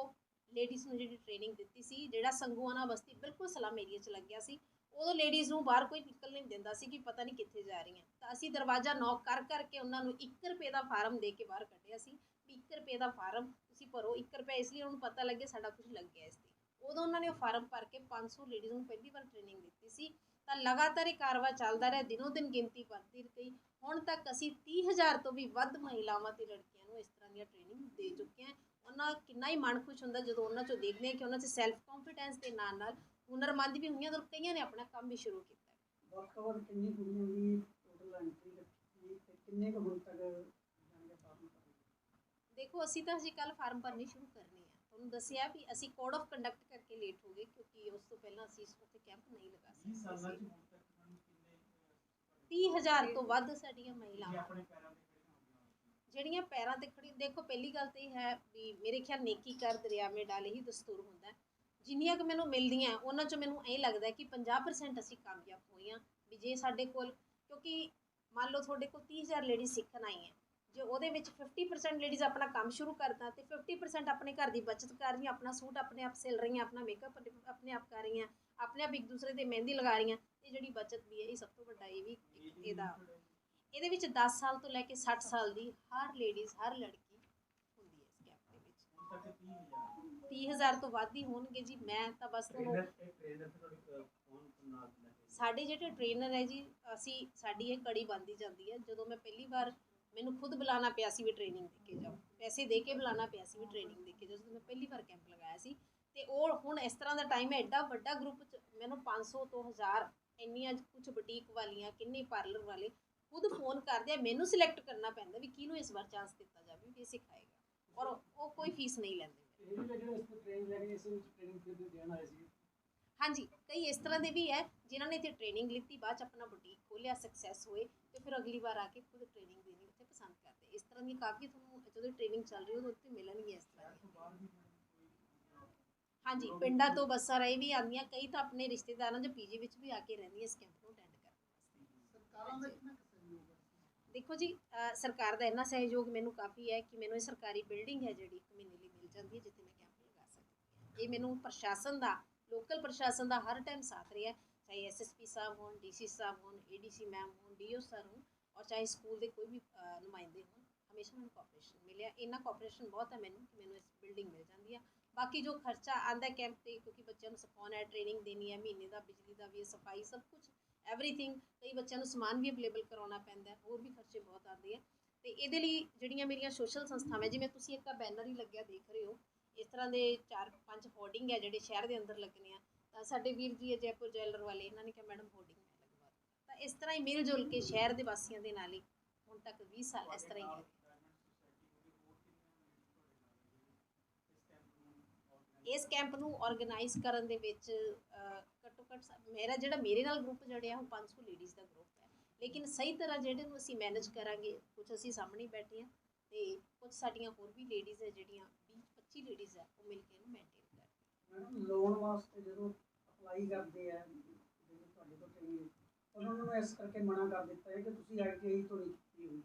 ਲੇਡੀਜ਼ ਨੂੰ ਜਿਹੜੀ ਟ੍ਰੇਨਿੰਗ ਦਿੱਤੀ ਸੀ, ਜਿਹੜਾ ਸੰਗੂਆਨਾ ਬਸਤੀ ਬਿਲਕੁਲ ਸਲਮ ਏਰੀਆ 'ਚ ਲੱਗਿਆ ਸੀ। ਉਦੋਂ ਲੇਡੀਜ਼ ਨੂੰ ਬਾਹਰ ਕੋਈ ਨਿਕਲ ਨਹੀਂ ਦਿੰਦਾ ਸੀ ਕਿ ਪਤਾ ਨਹੀਂ ਕਿੱਥੇ ਜਾ ਰਹੀਆਂ। ਤਾਂ ਅਸੀਂ ਦਰਵਾਜ਼ਾ ਨੌਕ ਕਰ ਕਰਕੇ ਉਹਨਾਂ ਨੂੰ 1 ਰੁਪਏ ਦਾ ਫਾਰਮ ਦੇ ਕੇ ਬਾਹਰ ਕੱਢਿਆ ਸੀ ਵੀ 1 ਰੁਪਏ ਦਾ ਫਾਰਮ ਤੁਸੀਂ ਭਰੋ 1 ਰੁਪਏ ਇਸ ਲਈ ਉਹਨਾਂ ਨੂੰ ਪਤਾ ਲੱਗੇ ਸਾਡਾ ਕੁਝ ਲੱਗ ਗਿਆ ਇਸ ਤੇ। ਉਦੋਂ ਉਹਨਾਂ ਨੇ ਉਹ ਫਾਰਮ ਭਰ ਕੇ 500 ਲੇਡੀਜ਼ ਨੂੰ ਪਹਿਲੀ ਵਾਰ ਟ੍ਰੇਨਿੰਗ ਦਿੱਤੀ ਸੀ। ਤਾਂ ਲਗਾਤਾਰ ਇਹ ਕਾਰਵਾ ਚੱਲਦਾ ਰਿਹਾ ਦਿਨੋਂ ਦਿਨ ਗਿਣਤੀ ਵੱਧਦੀ ਗਈ ਹੁਣ ਤੱਕ ਅਸੀਂ 30000 ਤੋਂ ਵੀ ਵੱਧ ਮਹਿਲਾਵਾਂ ਤੇ ਲੜਕੀਆਂ ਨੂੰ ਇਸ ਤਰ੍ਹਾਂ ਦੀਆਂ ਟ੍ਰੇਨਿੰਗ ਦੇ ਚੁੱਕੇ ਹਾਂ। ਉਹਨਾਂ ਕਿੰਨਾ ਹੀ ਮਨ ਖੁਸ਼ ਹੁੰਦਾ ਜਦੋਂ ਉਹਨਾਂ ਚੋਂ ਦੇਖਦੇ ਹਾਂ ਕਿ ਉਹਨਾਂ 'ਚ ਸੈਲਫ ਕੌਨਫੀਡੈਂਸ ਦੇ ਨਾਲ ਨਾਲ ਹੁਨਰਮੰਦ ਵੀ ਹੋਈਆਂ ਤੇ ਕਈਆਂ ਨੇ ਆਪਣਾ ਕੰਮ ਵੀ ਸ਼ੁਰੂ ਕੀਤਾ। ਵੱਧ ਕਿੰਨੀ ਕੁੜੀਆਂ ਦੀ ਟੋਟਲ ਐਂਟਰੀ ਰੱਖੀ ਤੇ ਕਿੰਨੇ ਕੁ ਹੁਣ ਤੱਕ ਫਾਰਮ ਦੇਖੋ ਅਸੀਂ ਤਾਂ ਹਜੇ ਕੱਲ ਫਾਰਮ ਭਰਨੇ ਸ਼ੁਰੂ ਕਰਨੇ ਆ। ਤੁਹਾਨੂੰ ਦੱਸਿਆ ਵੀ ਅਸੀਂ ਕੋਡ ਆਫ ਕੰਡਕਟ ਕਰਕੇ ਲੇਟ ਹੋ ਗਏ ਕਿਉਂਕਿ ਉਸ ਤੋਂ ਪਹਿਲਾਂ ਅਸੀਂ ਉੱਥੇ ਕੈਂਪ ਨਹੀਂ ਲਗਾ 20 ਸਾਲਾਂ ਸਕਦੇ ਚ ਸੀ ਹੁਣ ਤੱਕ ਮੈਮ ਕਿੰਨੇ 30000 ਤੋਂ ਵੱਧ ਸਾਡੀਆਂ ਮਹਿਲਾਵਾਂ ਜਿਹੜੀਆਂ ਪੈਰਾਂ ਤੇ ਖੜੀ ਦੇਖੋ ਪਹਿਲੀ ਗੱਲ ਤੇ ਇਹ ਹੈ ਵੀ ਮੇਰੇ ਖਿਆਲ ਨੇਕੀ ਕਰ ਦਰਿਆ ਮੇ ਡਾਲੇ ਹੀ ਦਸਤੂਰ ਹੁੰਦਾ। ਜਿੰਨੀਆਂ ਕਿ ਮੈਨੂੰ ਮਿਲਦੀਆਂ ਉਹਨਾਂ ਚੋਂ ਮੈਨੂੰ ਇਹ ਲੱਗਦਾ ਕਿ 50% ਅਸੀਂ ਕਾਮਯਾਬ ਹੋਈਆਂ ਵੀ ਜੇ ਸਾਡੇ ਕੋਲ ਕਿਉਂਕਿ ਮੰਨ ਲਓ ਤੁਹਾਡੇ ਕੋਲ 30000 ਲੇਡੀ ਸਿੱਖਣ ਆਈਆਂ ਜੇ ਉਹਦੇ ਵਿੱਚ 50% ਲੇਡੀਜ਼ ਆਪਣਾ ਕੰਮ ਸ਼ੁਰੂ ਕਰਦਾ ਤੇ 50% ਆਪਣੇ ਘਰ ਦੀ ਬਚਤ ਕਰ ਰਹੀਆਂ ਆਪਣਾ ਸੂਟ ਆਪਣੇ ਆਪ ਸਿਲ ਰਹੀਆਂ ਆਪਣਾ ਮੇਕਅਪ ਆਪਣੇ ਆਪ ਕਰ ਰਹੀਆਂ ਆਪਣੇ ਆਪ ਇੱਕ ਦੂਸਰੇ ਤੇ ਮਹਿੰਦੀ ਲਗਾ ਰਹੀਆਂ ਤੇ ਜਿਹੜੀ ਬਚਤ ਵੀ ਹੈ ਇਹ ਸਭ ਤੋਂ ਵੱਡਾ ਇਹ ਵੀ ਇਹਦਾ ਇਹਦੇ ਵਿੱਚ 10 ਸਾਲ ਤੋਂ ਲੈ ਕੇ 60 ਸਾਲ ਦੀ ਹਰ ਲੇਡੀਜ਼ ਹਰ ਲੜਕੀ ਹੁੰਦੀ ਹੈ ਇਸ ਕੈਂਪ ਦੇ ਵਿੱਚ। ਹੁਣ ਤੱਕ 30000 30000 ਤੋਂ ਵੱਧ ਹੀ ਹੋਣਗੇ ਜੀ ਮੈਂ ਤਾਂ ਬਸ ਤੁਹਾਨੂੰ ਇਹ ਸਾਡੇ ਜਿਹੜੇ ਟ੍ਰੇਨਰ ਹੈ ਜੀ ਅਸੀਂ ਸਾਡੀ ਇਹ ਕੜੀ ਬੰਦੀ ਜਾਂਦੀ ਹੈ। ਜਦੋਂ ਮੈਂ ਪਹਿਲੀ ਵਾਰ ਮੈਨੂੰ ਖੁਦ ਬੁਲਾਣਾ ਪਿਆ ਸੀ ਵੀ ਟ੍ਰੇਨਿੰਗ ਦੇ ਕੇ ਜਾਓ। ਪੈਸੇ ਦੇ ਕੇ ਬੁਲਾਣਾ ਪਿਆ ਸੀ ਵੀ ਟ੍ਰੇਨਿੰਗ ਦੇ ਕੇ ਜਾਓ। ਜਦੋਂ ਮੈਂ ਪਹਿਲੀ ਵਾਰ ਕੈਂਪ ਲਗਾਇਆ ਸੀ ਤੇ ਉਹ ਹੁਣ ਇਸ ਤਰ੍ਹਾਂ ਦਾ ਟਾਈਮ ਹੈ ਐਡਾ ਵੱਡਾ ਗਰੁੱਪ ਚ ਮੈਨੂੰ 500 ਤੋਂ 1000 ਇੰਨੀਆਂ ਕੁਝ ਬੁਟੀਕ ਵਾਲੀਆਂ ਕਿੰਨੇ ਪਾਰਲਰ ਵਾਲੇ ਖੁਦ ਫੋਨ ਕਰਦੇ ਆ ਮੈਨੂੰ ਸਿਲੈਕਟ ਕਰਨਾ ਪੈਂਦਾ ਵੀ ਕਿਹਨੂੰ ਇਸ ਵਾਰ ਚਾਂਸ ਦਿੱਤਾ ਜਾਵੇ ਵੀ ਇਹ ਸਿਖਾਏਗਾ। ਔਰ ਉਹ ਕੋਈ ਫੀਸ ਨਹੀਂ ਲੈਂਦੇ। ਹਾਂਜੀ ਕਈ ਇਸ ਤਰ੍ਹਾਂ ਦੇ ਵੀ ਹੈ ਜਿਨ੍ਹਾਂ ਨੇ ਇੱਥੇ ਟ੍ਰੇਨਿੰਗ ਲਿੱਤੀ ਬਾਅਦ ਚ ਆਪਣਾ ਬੁਟੀਕ ਖੋਲਿਆ ਸਕਸੈਸ ਹੋਏ ਤੇ ਫਿਰ ਅਗਲੀ ਵਾਰ ਆ ਕੇ ਖੁਦ ਟ੍ਰੇਨਿੰਗ ਦੇਣੀ ਪਸੰਦ ਕਰਦੇ। ਇਸ ਤਰ੍ਹਾਂ ਦੀ ਕਾਫੀ ਤੁਹਾਨੂੰ ਜਦੋਂ ਟ੍ਰੇਨਿੰਗ ਚੱਲ ਰਹੀ ਹੋਵੇ ਉੱਥੇ ਮਿਲਣਗੀਆਂ ਇਸ ਤਰ੍ਹਾਂ ਦੀਆਂ। ਹਾਂਜੀ, ਪਿੰਡਾਂ ਤੋਂ ਬੱਸਾਂ ਰਾਹੀਂ ਵੀ ਆਉਂਦੀਆਂ, ਕਈ ਤਾਂ ਆਪਣੇ ਰਿਸ਼ਤੇਦਾਰਾਂ ਦੇ ਪੀਜੀ ਵਿੱਚ ਵੀ ਆ ਕੇ ਰਹਿੰਦੀਆਂ ਇਸ ਕੈਂਪ ਨੂੰ ਅਟੈਂਡ ਕਰਨ ਦਾ ਦੇਖੋ ਜੀ ਸਰਕਾਰ ਦਾ ਇੰਨਾ ਸਹਿਯੋਗ ਮੈਨੂੰ ਕਾਫੀ ਹੈ ਕਿ ਮੈਨੂੰ ਇਹ ਸਰਕਾਰੀ ਬਿਲਡਿੰਗ ਹੈ ਜਿਹੜੀ ਮਹੀਨੇ ਲਈ ਮਿਲ ਜਾਂਦੀ ਹੈ, ਜਿੱਥੇ ਮੈਂ ਕੈਂਪ ਲਗਾ ਸਕਦੀ ਹਾਂ। ਇਹ ਮੈਨੂੰ ਪ੍ਰਸ਼ਾਸਨ ਦਾ ਲੋਕਲ ਪ੍ਰਸ਼ਾਸਨ ਦਾ ਹਰ ਟਾਈਮ ਸਾਥ ਰਿਹਾ ਚਾਹੇ ਐਸਐਸਪੀ ਸਾਹਿਬ ਹੋਣ ਡੀਸੀ ਸਾਹਿਬ ਹੋਣ ਏਡੀਸੀ ਮੈਮ ਹੋਣ ਡੀਓ ਸਰ ਹੋਣ ਔਰ ਚਾਹੇ ਸਕੂਲ ਦੇ ਕੋਈ ਵੀ ਨੁਮਾਇੰਦੇ ਹੋਣ, ਹਮੇਸ਼ਾ ਮੈਨੂੰ ਕੋਆਪਰੇਸ਼ਨ ਮਿਲਿਆ। ਇੰਨਾ ਕੋਆਪਰੇਸ਼ਨ ਬਹੁਤ ਹੈ ਮੈਨੂੰ ਕਿ ਮੈਨੂੰ ਇਸ ਬਿਲਡਿੰਗ ਮਿਲ ਜਾਂਦੀ ਆ। ਬਾਕੀ ਜੋ ਖਰਚਾ ਆਂਦਾ ਕੈਂਪ ਤੇ, ਕਿਉਂਕਿ ਬੱਚਿਆਂ ਨੂੰ ਸਿਖਾਉਣਾ ਹੈ ਟ੍ਰੇਨਿੰਗ ਦੇਣੀ ਹੈ, ਮਹੀਨੇ ਦਾ, ਬਿਜਲੀ ਦਾ ਵੀ ਸਫ਼ਾਈ ਸਭ ਕੁਝ ਐਵਰੀਥਿੰਗ ਕਈ ਬੱਚਿਆਂ ਨੂੰ ਸਮਾਨ ਵੀ ਅਵੇਲੇਬਲ ਕਰਾਉਣਾ ਪੈਂਦਾ ਹੋਰ ਵੀ ਖਰਚੇ ਬਹੁਤ ਆਉਂਦੇ ਆ। ਤੇ ਇਹਦੇ ਲਈ ਜਿਹੜੀਆਂ ਮੇਰੀਆਂ ਸੋਸ਼ਲ ਸੰਸਥਾਵਾਂ ਜਿਵੇਂ ਤੁਸੀਂ ਇੱਕ ਬੈਨਰ ਹੀ ਲੱਗਿਆ ਦੇਖ ਰਹੇ ਹੋ, ਇਸ ਤਰ੍ਹਾਂ ਦੇ ਚਾਰ ਪੰਜ ਹੋਰਡਿੰਗ ਹੈ, ਜਿਹੜੇ ਸ਼ਹਿਰ ਦੇ ਅੰਦਰ ਲੱਗਣੇ ਆ। ਤਾਂ ਸਾਡੇ ਵੀਰ ਜੀ ਹੈ ਜੈਪੁਰ ਜੈਲਰ ਵਾਲੇ, ਇਹਨਾਂ ਨੇ ਕਿਹਾ, ਮੈਡਮ ਹੋਰਡਿੰਗ ਤਾਂ ਇਸ ਤਰ੍ਹਾਂ ਹੀ ਮਿਲ ਜੁਲ ਕੇ ਸ਼ਹਿਰ ਦੇ ਵਾਸੀਆਂ ਦੇ ਨਾਲ ਹੀ ਹੁਣ ਤੱਕ 20 ਸਾਲ ਇਸ ਤਰ੍ਹਾਂ ਹੀ ਹੈ। ਇਸ ਕੈਂਪ ਨੂੰ ਆਰਗੇਨਾਈਜ਼ ਕਰਨ ਦੇ ਵਿੱਚ ਘੱਟੋ ਘੱਟ ਮੇਰਾ ਜਿਹੜਾ ਮੇਰੇ ਨਾਲ ਗਰੁੱਪ ਜੜਿਆ, ਉਹ 500 ਲੇਡੀਜ਼ ਦਾ ਗਰੁੱਪ ਹੈ। ਲੇਕਿਨ ਸਹੀ ਤਰ੍ਹਾਂ ਜਿਹੜੇ ਨੂੰ ਅਸੀਂ ਮੈਨੇਜ ਕਰਾਂਗੇ ਕੁਝ ਅਸੀਂ ਸਾਹਮਣੇ ਬੈਠੇ ਹਾਂ ਤੇ ਕੁਝ ਸਾਡੀਆਂ ਹੋਰ ਵੀ ਲੇਡੀਜ਼ ਹੈ ਜਿਹੜੀਆਂ 20 25 ਲੇਡੀਜ਼ ਹੈ, ਉਹ ਮਿਲ ਕੇ ਇਹਨੂੰ ਮੇਨਟੇਨ ਕਰ ਲੋਨ ਵਾਸਤੇ ਜਦੋਂ ਅਪਲਾਈ ਕਰਦੇ ਆ, ਜਿਵੇਂ ਤੁਹਾਡੇ ਤੋਂ ਟ੍ਰੇਨਿੰਗ ਉਹਨਾਂ ਨੂੰ ਇਸ ਕਰਕੇ ਮਨਾ ਕਰ ਦਿੱਤਾ ਹੈ ਕਿ ਤੁਸੀਂ ਆਈਟੀਆਈ ਤੋਂ ਨਹੀਂ ਕੀਤੀ ਹੋਈ।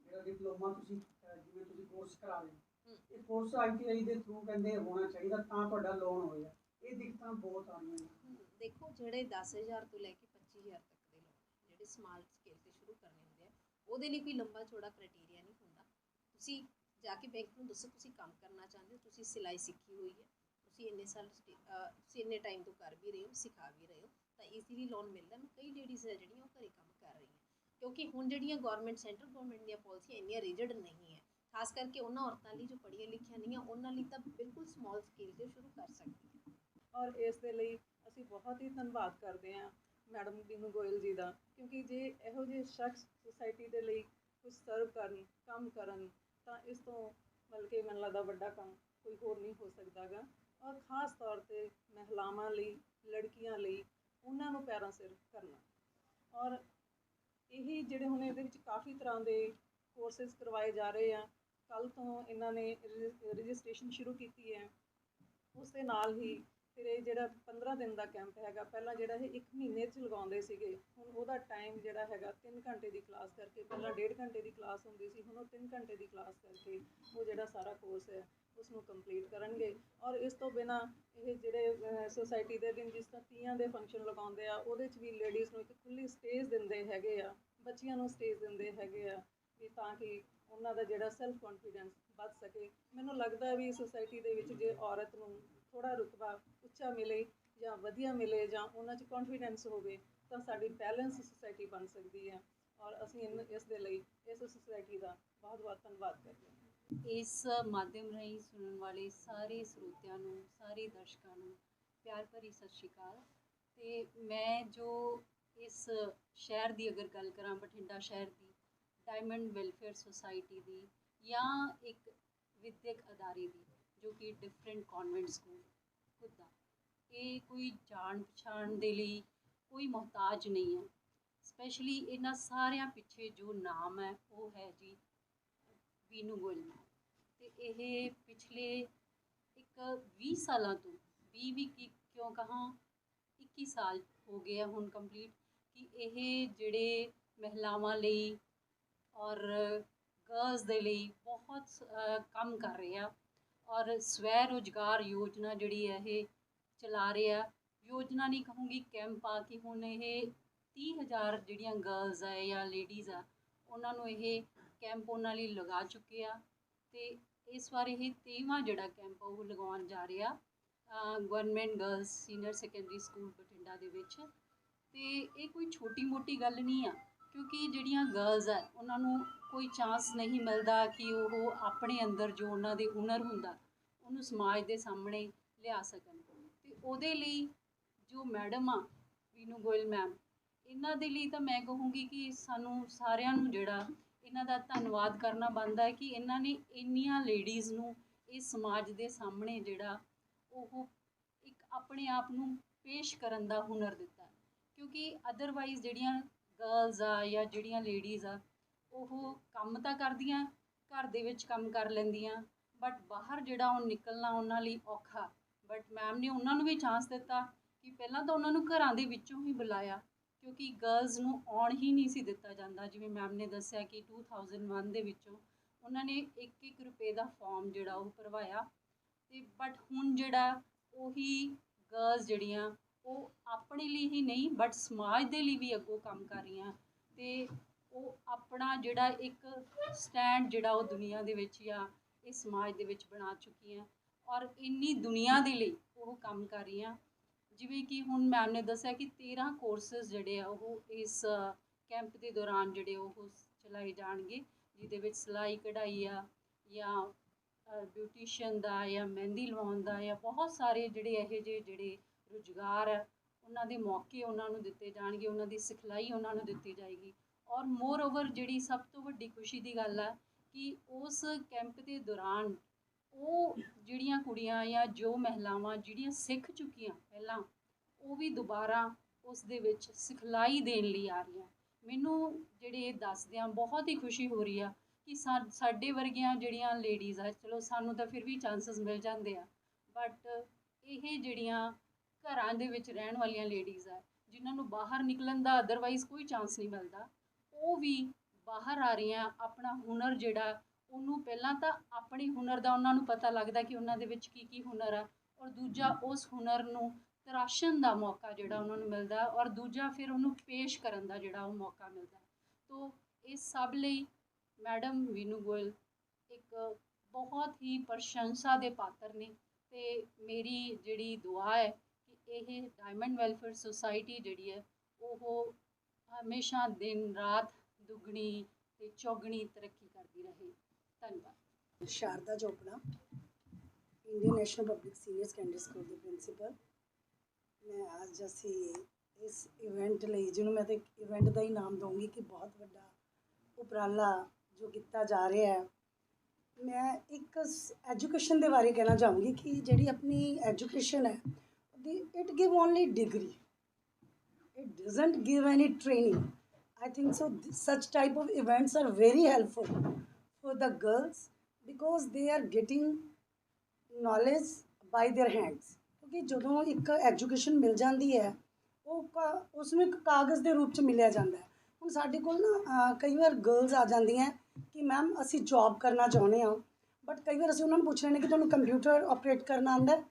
ਜਿਹੜਾ ਡਿਪਲੋਮਾ ਤੁਸੀਂ ਜਿਵੇਂ ਤੁਸੀਂ ਕੋਰਸ ਕਰਾ ਲਿਆ ਹਮ। ਇਹ ਕੋਰਸ ਆਈਟੀਆਈ ਦੇ ਥਰੂ ਕਹਿੰਦੇ ਹੋਣਾ ਚਾਹੀਦਾ ਤਾਂ ਤੁਹਾਡਾ ਲੋਨ ਹੋਇਆ। ਇਹ ਦਿੱਕਤਾਂ ਬਹੁਤ ਆ ਰਹੀਆਂ ਨੇ ਦੇਖੋ ਜਿਹੜੇ 10000 ਤੋਂ ਲੈ ਕੇ 25000 ਤੱਕ ਦੇ ਲੋਨ ਜਿਹੜੇ ਸਮਾਲ ਸਕੇਲ ਤੇ ਸ਼ੁਰੂ ਕਰਨੇ ਹੁੰਦੇ ਆ ਉਹਦੇ ਲਈ ਕੋਈ ਲੰਬਾ ਚੌੜਾ ਕ੍ਰਾਈਟੇਰੀਆ ਨਹੀਂ ਹੁੰਦਾ। ਤੁਸੀਂ ਜਾ ਕੇ ਬੈਂਕ ਨੂੰ ਦੱਸੋ ਤੁਸੀਂ ਕੰਮ ਕਰਨਾ ਚਾਹੁੰਦੇ ਹੋ ਤੁਸੀਂ ਸਿਲਾਈ ਸਿੱਖੀ ਹੋਈ ਹੈ ਤੁਸੀਂ ਇੰਨੇ ਸਾਲ ਤੁਸੀਂ ਇੰਨੇ ਟਾਈਮ ਤੋਂ ਕਰ ਵੀ ਰਹੇ ਹੋ ਸਿਖਾ ਵੀ ਰਹੇ ਹੋ। ਤਾਂ ਈਜ਼ੀਲੀ ਲੋਨ ਮਿਲਦਾ। ਮੈਂ ਕਈ ਲੇਡੀਜ਼ ਹੈ ਜਿਹੜੀਆਂ ਉਹ ਘਰੇ ਕੰਮ ਕਰ ਰਹੀਆਂ। ਕਿਉਂਕਿ ਹੁਣ ਜਿਹੜੀਆਂ ਗਵਰਨਮੈਂਟ ਸੈਂਟਰ ਗਵਰਨਮੈਂਟ ਦੀਆਂ ਪਾਲਿਸੀਆਂ ਇੰਨੀਆਂ ਰਿਜਿਡ ਨਹੀਂ ਹੈ। ਖਾਸ ਕਰਕੇ ਉਹਨਾਂ ਔਰਤਾਂ ਲਈ ਜੋ ਪੜ੍ਹੀਆਂ ਲਿਖੀਆਂ ਨਹੀਂ ਆ, ਉਹਨਾਂ ਲਈ ਤਾਂ ਬਿਲਕੁਲ ਸਮਾਲ ਸਕੇਲ ਤੇ ਸ਼ੁਰੂ ਕਰ ਸਕਦੀਆਂ। ਔਰ ਇਸ ਦੇ ਲਈ ਅਸੀਂ ਬਹੁਤ ਹੀ ਧੰਨਵਾਦ ਕਰਦੇ ਹਾਂ ਮੈਡਮ ਬੀਨੂ ਗੋਇਲ ਜੀ ਦਾ, ਕਿਉਂਕਿ ਜੇ ਇਹੋ ਜਿਹੇ ਸ਼ਖਸ ਸੁਸਾਇਟੀ ਦੇ ਲਈ ਕੁਝ ਸਰਵ ਕਰਨ, ਕੰਮ ਕਰਨ, ਤਾਂ ਇਸ ਤੋਂ ਬਲਕਿ ਮੈਨੂੰ ਲੱਗਦਾ ਵੱਡਾ ਕੰਮ ਕੋਈ ਹੋਰ ਨਹੀਂ ਹੋ ਸਕਦਾਗਾ। ਔਰ ਖਾਸ ਤੌਰ ਤੇ ਮਹਿਲਾਵਾਂ ਲਈ, ਲੜਕੀਆਂ ਲਈ ਉਹਨਾਂ ਨੂੰ ਪੈਰਾਂ ਸਿਰ ਕਰਨਾ ਔਰ ਇਹੀ ਜਿਹੜੇ ਹੁਣ ਇਹਦੇ ਵਿੱਚ ਕਾਫੀ ਤਰ੍ਹਾਂ ਦੇ ਕੋਰਸਿਸ ਕਰਵਾਏ ਜਾ ਰਹੇ ਆ ਕੱਲ ਤੋਂ ਇਹਨਾਂ ਨੇ ਰਜਿਸਟ੍ਰੇਸ਼ਨ ਸ਼ੁਰੂ ਕੀਤੀ ਹੈ। ਉਸ ਦੇ ਨਾਲ ਹੀ ਫਿਰ ਇਹ ਜਿਹੜਾ 15 ਦਿਨ ਦਾ ਕੈਂਪ ਹੈਗਾ, ਪਹਿਲਾਂ ਜਿਹੜਾ ਇਹ 1 ਮਹੀਨੇ 'ਚ ਲਗਾਉਂਦੇ ਸੀਗੇ, ਹੁਣ ਉਹਦਾ ਟਾਈਮ ਜਿਹੜਾ ਹੈਗਾ 3 ਘੰਟੇ ਦੀ ਕਲਾਸ ਕਰਕੇ, ਪਹਿਲਾਂ 1.5 ਘੰਟੇ ਦੀ ਕਲਾਸ ਹੁੰਦੀ ਸੀ, ਹੁਣ ਉਹ 3 ਘੰਟੇ ਦੀ ਕਲਾਸ ਕਰਕੇ ਉਹ ਜਿਹੜਾ ਸਾਰਾ ਕੋਰਸ ਹੈ ਉਸ ਨੂੰ ਕੰਪਲੀਟ ਕਰਨਗੇ। ਔਰ ਇਸ ਤੋਂ ਬਿਨਾ ਇਹ ਜਿਹੜੇ ਸੋਸਾਇਟੀ ਦੇ ਦਿਨ ਜਿਸ ਤਰ੍ਹਾਂ ਤੀਆਂ ਦੇ ਫੰਕਸ਼ਨ ਲਗਾਉਂਦੇ ਆ, ਉਹਦੇ 'ਚ ਵੀ ਲੇਡੀਜ਼ ਨੂੰ ਇੱਕ ਖੁੱਲੀ ਸਟੇਜ ਦਿੰਦੇ ਹੈਗੇ ਆ, ਬੱਚੀਆਂ ਨੂੰ ਸਟੇਜ ਦਿੰਦੇ ਹੈਗੇ ਆ, ਵੀ ਤਾਂ ਕਿ ਉਹਨਾਂ ਦਾ ਜਿਹੜਾ ਸੈਲਫ ਕੌਨਫੀਡੈਂਸ ਵੱਧ ਸਕੇ। ਮੈਨੂੰ ਲੱਗਦਾ ਵੀ ਸੋਸਾਇਟੀ ਦੇ ਵਿੱਚ ਜੇ ਔਰਤ ਨੂੰ ਥੋੜਾ ਰੁਤਬਾ ਉੱਚਾ ਮਿਲੇ ਜਾਂ ਵਧੀਆ ਮਿਲੇ ਜਾਂ ਉਹਨਾਂ 'ਚ ਕੌਨਫੀਡੈਂਸ ਹੋਵੇ, ਤਾਂ ਸਾਡੀ ਬੈਲੈਂਸ ਸੁਸਾਇਟੀ ਬਣ ਸਕਦੀ ਹੈ। ਔਰ ਅਸੀਂ ਇਨ- ਇਸ ਦੇ ਲਈ ਇਸ ਸੁਸਾਇਟੀ ਦਾ ਬਹੁਤ ਬਹੁਤ ਧੰਨਵਾਦ ਕਰਦੇ ਹਾਂ। ਇਸ ਮਾਧਿਅਮ ਰਾਹੀਂ ਸੁਣਨ ਵਾਲੇ ਸਾਰੇ ਸਰੋਤਿਆਂ ਨੂੰ, ਸਾਰੇ ਦਰਸ਼ਕਾਂ ਨੂੰ ਪਿਆਰ ਭਰੀ ਸਤਿ ਸ਼੍ਰੀ ਅਕਾਲ। ਤੇ ਮੈਂ ਜੋ ਇਸ ਸ਼ਹਿਰ ਦੀ ਅਗਰ ਗੱਲ ਕਰਾਂ, ਬਠਿੰਡਾ ਸ਼ਹਿਰ ਦੀ ਡਾਇਮੰਡ ਵੈਲਫੇਅਰ ਸੁਸਾਇਟੀ ਦੀ ਜਾਂ ਇੱਕ ਵਿਦਿਅਕ ਅਦਾਰੇ ਦੀ, ਜੋ ਕਿ ਡਿਫਰੈਂਟ ਕਨਵੈਂਟ ਸਕੂਲ ਖੁੱਦਾ ਇਹ ਕੋਈ ਜਾਣ ਪਛਾਣ ਦੇ ਲਈ ਕੋਈ ਮੁਹਤਾਜ ਨਹੀਂ ਹੈ। ਸਪੈਸ਼ਲੀ ਇਹਨਾਂ ਸਾਰਿਆਂ ਪਿੱਛੇ ਜੋ ਨਾਮ ਹੈ, ਉਹ ਹੈ ਜੀ ਵੀਨੂ ਗੋਇਲ ਤੇ ਇਹ ਪਿਛਲੇ ਇੱਕ 20 ਸਾਲਾਂ ਤੋਂ 20 ਵੀ ਕਿਉਂ ਕਹਾਂ 21 ਸਾਲ ਹੋ ਗਏ ਆ ਹੁਣ ਕੰਪਲੀਟ ਕਿ ਇਹ ਜਿਹੜੇ ਮਹਿਲਾਵਾਂ ਲਈ ਔਰ ਗਰਲਸ ਦੇ ਲਈ ਬਹੁਤ ਕੰਮ ਕਰ ਰਹੇ ਆ ਔਰ ਸਵੈ ਰੋਜ਼ਗਾਰ ਯੋਜਨਾ ਜਿਹੜੀ ਹੈ ਇਹ ਚਲਾ ਰਹੇ ਆ। ਯੋਜਨਾ ਨਹੀਂ ਕਹੂੰਗੀ ਕੈਂਪ ਆ ਕਿ ਹੁਣ ਇਹ 30000 ਜਿਹੜੀਆਂ ਗਰਲਸ ਆ ਜਾਂ ਲੇਡੀਜ਼ ਆ, ਉਹਨਾਂ ਨੂੰ ਇਹ ਕੈਂਪ ਉਹਨਾਂ ਲਈ ਲਗਾ ਚੁੱਕੇ ਆ ਤੇ ਇਸ ਵਾਰ ਇਹ ਤੇਈਵਾਂ ਜਿਹੜਾ ਕੈਂਪ ਉਹ ਲਗਾਉਣ ਜਾ ਰਿਹਾ government girls senior secondary school Bathinda ਦੇ ਵਿੱਚ। ਤੇ ਇਹ ਕੋਈ ਛੋਟੀ ਮੋਟੀ ਗੱਲ ਨਹੀਂ ਆ, ਕਿਉਂਕਿ ਜਿਹੜੀਆਂ ਗਰਲਸ ਆ, ਉਹਨਾਂ ਨੂੰ ਕੋਈ ਚਾਂਸ ਨਹੀਂ ਮਿਲਦਾ ਕਿ ਉਹ ਆਪਣੇ ਅੰਦਰ ਜੋ ਉਹਨਾਂ ਦੇ ਹੁਨਰ ਹੁੰਦਾ, ਉਹਨੂੰ ਸਮਾਜ ਦੇ ਸਾਹਮਣੇ ਲਿਆ ਸਕਣ। ਤੇ ਉਹਦੇ ਲਈ ਜੋ ਮੈਡਮ ਆ, ਵੀਨੂ ਗੋਇਲ ਮੈਮ ਇਹਨਾਂ ਦੇ ਲਈ ਤਾਂ ਮੈਂ ਕਹੂੰਗੀ ਕਿ ਸਾਨੂੰ ਸਾਰਿਆਂ ਨੂੰ ਜਿਹੜਾ ਇਹਨਾਂ ਦਾ ਧੰਨਵਾਦ ਕਰਨਾ ਬਣਦਾ ਹੈ ਕਿ ਇਹਨਾਂ ਨੇ ਇੰਨੀਆਂ ਲੇਡੀਜ਼ ਨੂੰ ਇਸ ਸਮਾਜ ਦੇ ਸਾਹਮਣੇ ਜਿਹੜਾ ਉਹ ਇੱਕ ਆਪਣੇ ਆਪ ਨੂੰ ਪੇਸ਼ ਕਰਨ ਦਾ ਹੁਨਰ ਦਿੱਤਾ ਕਿਉਂਕਿ ਅਦਰਵਾਈਜ਼ ਜਿਹੜੀਆਂ ਗਰਲਸ ਆ ਜਾਂ ਜਿਹੜੀਆਂ ਲੇਡੀਜ਼ ਆ, ਉਹ ਕੰਮ ਤਾਂ ਕਰਦੀਆਂ, ਘਰ ਦੇ ਵਿੱਚ ਕੰਮ ਕਰ ਲੈਂਦੀਆਂ ਬਟ ਬਾਹਰ ਜਿਹੜਾ ਉਹ ਨਿਕਲਣਾ ਉਹਨਾਂ ਲਈ ਔਖਾ। ਬਟ ਮੈਮ ਨੇ ਉਹਨਾਂ ਨੂੰ ਵੀ ਚਾਂਸ ਦਿੱਤਾ ਕਿ ਪਹਿਲਾਂ ਤਾਂ ਉਹਨਾਂ ਨੂੰ ਘਰਾਂ ਦੇ ਵਿੱਚੋਂ ਹੀ ਬੁਲਾਇਆ। ਕਿਉਂਕਿ ਗਰਲਜ਼ ਨੂੰ ਆਉਣ ਹੀ ਨਹੀਂ ਸੀ ਦਿੱਤਾ ਜਾਂਦਾ। ਜਿਵੇਂ ਮੈਮ ਨੇ ਦੱਸਿਆ ਕਿ 2001 ਦੇ ਵਿੱਚੋਂ ਉਹਨਾਂ ਨੇ 1-1 ਰੁਪਏ ਦਾ ਫਾਰਮ ਜਿਹੜਾ ਉਹ ਭਰਵਾਇਆ। ਤੇ ਬਟ ਹੁਣ ਜਿਹੜਾ ਉਹੀ ਗਰਲਜ਼ ਜਿਹੜੀਆਂ, ਉਹ ਆਪਣੇ ਲਈ ਹੀ ਨਹੀਂ ਬਟ ਸਮਾਜ ਦੇ ਲਈ ਵੀ ਅੱਗੋਂ ਕੰਮ ਕਰ ਰਹੀਆਂ। ਤੇ ਉਹ ਆਪਣਾ ਜਿਹੜਾ ਇੱਕ ਸਟੈਂਡ ਜਿਹੜਾ ਉਹ ਦੁਨੀਆ ਦੇ ਵਿੱਚ ਜਾਂ ਇਸ ਸਮਾਜ ਦੇ ਵਿੱਚ ਬਣਾ ਚੁੱਕੀਆਂ ਔਰ ਇੰਨੀ ਦੁਨੀਆ ਦੇ ਲਈ ਉਹ ਕੰਮ ਕਰ ਰਹੀਆਂ। ਜਿਵੇਂ ਕਿ ਹੁਣ ਮੈਮ ਨੇ ਦੱਸਿਆ ਕਿ 13 ਕੋਰਸਸ ਜਿਹੜੇ ਆ ਉਹ ਇਸ ਕੈਂਪ ਦੇ ਦੌਰਾਨ ਜਿਹੜੇ ਉਹ ਚਲਾਏ ਜਾਣਗੇ, ਜਿਹਦੇ ਵਿੱਚ ਸਿਲਾਈ ਕਢਾਈ ਆ ਜਾਂ ਬਿਊਟੀਸ਼ੀਅਨ ਦਾ ਜਾਂ ਮਹਿੰਦੀ ਲਵਾਉਣ ਦਾ ਜਾਂ ਬਹੁਤ ਸਾਰੇ ਜਿਹੜੇ ਇਹੋ ਜਿਹੇ ਜਿਹੜੇ ਰੁਜ਼ਗਾਰ ਆ, ਉਹਨਾਂ ਦੇ ਮੌਕੇ ਉਹਨਾਂ ਨੂੰ ਦਿੱਤੇ ਜਾਣਗੇ, ਉਹਨਾਂ ਦੀ ਸਿਖਲਾਈ ਉਹਨਾਂ ਨੂੰ ਦਿੱਤੀ ਜਾਏਗੀ। ਔਰ ਮੋਰ ਓਵਰ ਜਿਹੜੀ ਸਭ ਤੋਂ ਵੱਡੀ ਖੁਸ਼ੀ ਦੀ ਗੱਲ ਆ ਕਿ ਉਸ ਕੈਂਪ ਦੇ ਦੌਰਾਨ ਉਹ ਜਿਹੜੀਆਂ ਕੁੜੀਆਂ ਜਾਂ ਜੋ ਮਹਿਲਾਵਾਂ ਜਿਹੜੀਆਂ ਸਿੱਖ ਚੁੱਕੀਆਂ ਪਹਿਲਾਂ, ਉਹ ਵੀ ਦੁਬਾਰਾ ਉਸ ਦੇ ਵਿੱਚ ਸਿਖਲਾਈ ਦੇਣ ਲਈ ਆ ਰਹੀਆਂ। ਮੈਨੂੰ ਜਿਹੜੇ ਇਹ ਦੱਸਦਿਆਂ ਬਹੁਤ ਹੀ ਖੁਸ਼ੀ ਹੋ ਰਹੀ ਆ ਕਿ ਸਾਡੇ ਵਰਗੀਆਂ ਜਿਹੜੀਆਂ ਲੇਡੀਜ਼ ਆ, ਚਲੋ ਸਾਨੂੰ ਤਾਂ ਫਿਰ ਵੀ ਚਾਂਸਸ ਮਿਲ ਜਾਂਦੇ ਆ ਬਟ ਇਹ ਜਿਹੜੀਆਂ ਘਰਾਂ ਦੇ ਵਿੱਚ ਰਹਿਣ ਵਾਲੀਆਂ ਲੇਡੀਜ਼ ਆ, ਜਿਨ੍ਹਾਂ ਨੂੰ ਬਾਹਰ ਨਿਕਲਣ ਦਾ ਅਦਰਵਾਈਜ਼ ਕੋਈ ਚਾਂਸ ਨਹੀਂ ਮਿਲਦਾ, ਉਹ ਵੀ ਬਾਹਰ ਆ ਰਹੀਆਂ, ਆਪਣਾ ਹੁਨਰ ਜਿਹੜਾ ਉਹਨੂੰ ਪਹਿਲਾਂ ਤਾਂ ਆਪਣੇ ਹੁਨਰ ਦਾ ਉਹਨਾਂ ਨੂੰ ਪਤਾ ਲੱਗਦਾ ਕਿ ਉਹਨਾਂ ਦੇ ਵਿੱਚ ਕੀ ਕੀ ਹੁਨਰ ਆ ਔਰ ਦੂਜਾ ਉਸ ਹੁਨਰ ਨੂੰ ਤਰਾਸ਼ਣ ਦਾ ਮੌਕਾ ਜਿਹੜਾ ਉਹਨਾਂ ਨੂੰ ਮਿਲਦਾ ਔਰ ਦੂਜਾ ਫਿਰ ਉਹਨੂੰ ਪੇਸ਼ ਕਰਨ ਦਾ ਜਿਹੜਾ ਉਹ ਮੌਕਾ ਮਿਲਦਾ। ਤੋ ਇਹ ਸਭ ਲਈ ਮੈਡਮ ਵੀਨੂ ਗੋਇਲ ਇੱਕ ਬਹੁਤ ਹੀ ਪ੍ਰਸ਼ੰਸਾ ਦੇ ਪਾਤਰ ਨੇ ਤੇ ਮੇਰੀ ਜਿਹੜੀ ਦੁਆ ਹੈ ਕਿ ਇਹ ਡਾਇਮੰਡ ਵੈਲਫੇਅਰ ਸੁਸਾਇਟੀ ਜਿਹੜੀ ਹੈ ਉਹ ਹਮੇਸ਼ਾ ਦਿਨ ਰਾਤ ਦੁੱਗਣੀ ਤੇ ਚੌਗਣੀ ਤਰੱਕੀ ਧੰਨਵਾਦ। Sharda Chopra, Indian national public senior secondary school ਦੀ ਪ੍ਰਿੰਸੀਪਲ। ਮੈਂ ਅੱਜ ਅਸੀਂ ਇਸ ਇਵੈਂਟ ਲਈ, ਜਿਹਨੂੰ ਮੈਂ ਤੇ ਇਵੈਂਟ ਦਾ ਹੀ ਨਾਮ ਦਊਂਗੀ ਕਿ ਬਹੁਤ ਵੱਡਾ ਉਪਰਾਲਾ ਜੋ ਕੀਤਾ ਜਾ ਰਿਹਾ ਹੈ, ਮੈਂ ਇੱਕ ਐਜੂਕੇਸ਼ਨ ਦੇ ਬਾਰੇ ਕਹਿਣਾ ਚਾਹੂੰਗੀ ਕਿ ਜਿਹੜੀ ਆਪਣੀ ਐਜੂਕੇਸ਼ਨ ਹੈ ਦੀ it give only degree it doesn't give any training I think so such type type events are very helpful for the girls because they are getting knowledge by their hands. ਕਿਉਂਕਿ ਜਦੋਂ ਇੱਕ education ਮਿਲ ਜਾਂਦੀ ਹੈ, ਉਹ ਕਾ- ਉਸ ਨੂੰ ਇੱਕ ਕਾਗਜ਼ ਦੇ ਰੂਪ ਚ ਮਿਲਿਆ ਜਾਂਦਾ ਹੈ। ਹੁਣ ਸਾਡੇ ਕੋਲ ਨਾ ਕਈ ਵਾਰ ਗਰਲਸ ਆ ਜਾਂਦੀਆਂ ਕਿ ਮੈਮ ਅਸੀਂ ਜੌਬ ਕਰਨਾ ਚਾਹੁੰਦੇ ਹਾਂ ਬਟ ਕਈ ਵਾਰ ਅਸੀਂ ਉਹਨਾਂ ਨੂੰ ਪੁੱਛ ਲੈਂਦੇ ਕਿ ਤੁਹਾਨੂੰ ਕੰਪਿਊਟਰ ਆਪਰੇਟ ਕਰਨਾ ਆਉਂਦਾ ਹੈ।